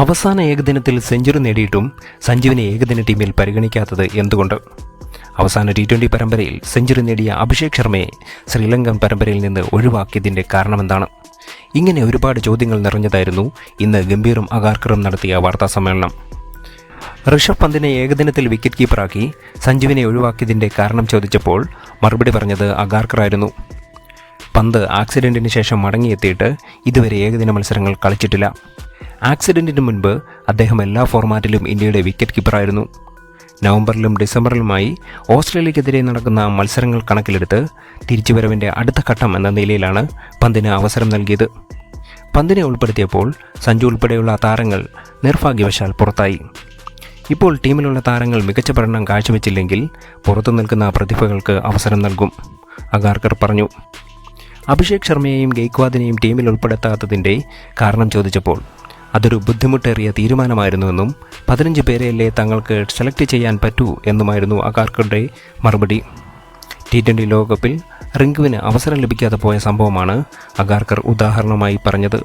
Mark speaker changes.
Speaker 1: അവസാന ഏകദിനത്തിൽ സെഞ്ചുറി നേടിയിട്ടും സഞ്ജുവിനെ ഏകദിന ടീമിൽ പരിഗണിക്കാത്തത് എന്തുകൊണ്ട്? അവസാന ടി ട്വന്റി പരമ്പരയിൽ സെഞ്ചുറി നേടിയ അഭിഷേക് ശർമ്മയെ ശ്രീലങ്കൻ പരമ്പരയിൽ നിന്ന് ഒഴിവാക്കിയതിന്റെ കാരണമെന്താണ്? ഇങ്ങനെ ഒരുപാട് ചോദ്യങ്ങൾ നിറഞ്ഞതായിരുന്നു ഇന്ന് ഗംഭീറും അഗാർക്കറും നടത്തിയ വാർത്താ സമ്മേളനം. ഋഷഭ് പന്തിനെ ഏകദിനത്തിൽ വിക്കറ്റ് കീപ്പറാക്കി സഞ്ജുവിനെ ഒഴിവാക്കിയതിന്റെ കാരണം ചോദിച്ചപ്പോൾ മറുപടി പറഞ്ഞത് അഗാർക്കറായിരുന്നു പന്ത് ആക്സിഡന്റിന് ശേഷം മടങ്ങിയെത്തിയിട്ട് ഇതുവരെ ഏകദിന മത്സരങ്ങൾ കളിച്ചിട്ടില്ല. ആക്സിഡന്റിന് മുൻപ് അദ്ദേഹം എല്ലാ ഫോർമാറ്റിലും ഇന്ത്യയുടെ വിക്കറ്റ് കീപ്പറായിരുന്നു നവംബറിലും ഡിസംബറിലുമായി ഓസ്ട്രേലിയക്കെതിരെ നടക്കുന്ന മത്സരങ്ങൾ കണക്കിലെടുത്ത് തിരിച്ചുവരവിന്റെ അടുത്ത ഘട്ടം എന്ന നിലയിലാണ് പന്തിന് അവസരം നൽകിയത്. പന്തിനെ ഉൾപ്പെടുത്തിയപ്പോൾ സഞ്ജു ഉൾപ്പെടെയുള്ള താരങ്ങൾ നിർഭാഗ്യവശാൽ പുറത്തായി. ഇപ്പോൾ ടീമിലുള്ള താരങ്ങൾ മികച്ച പഠനം കാഴ്ചവെച്ചില്ലെങ്കിൽ പുറത്തു നിൽക്കുന്ന പ്രതിഭകൾക്ക് അവസരം നൽകും അഗാർക്കർ പറഞ്ഞു. അഭിഷേക് ശർമ്മയെയും ഗെയ്ക്വാദിനെയും ടീമിൽ ഉൾപ്പെടുത്താത്തതിന്റെ കാരണം ചോദിച്ചപ്പോൾ അതൊരു ബുദ്ധിമുട്ടേറിയ തീരുമാനമായിരുന്നുവെന്നും പതിനഞ്ച് പേരെയല്ലേ തങ്ങൾക്ക് സെലക്ട് ചെയ്യാൻ പറ്റൂ എന്നുമായിരുന്നു അഗാർക്കറുടെ മറുപടി. ടി ട്വന്റി ലോകകപ്പിൽ റിങ്കുവിന് അവസരം ലഭിക്കാതെ പോയ സംഭവമാണ് അഗാർക്കർ ഉദാഹരണമായി പറഞ്ഞത്.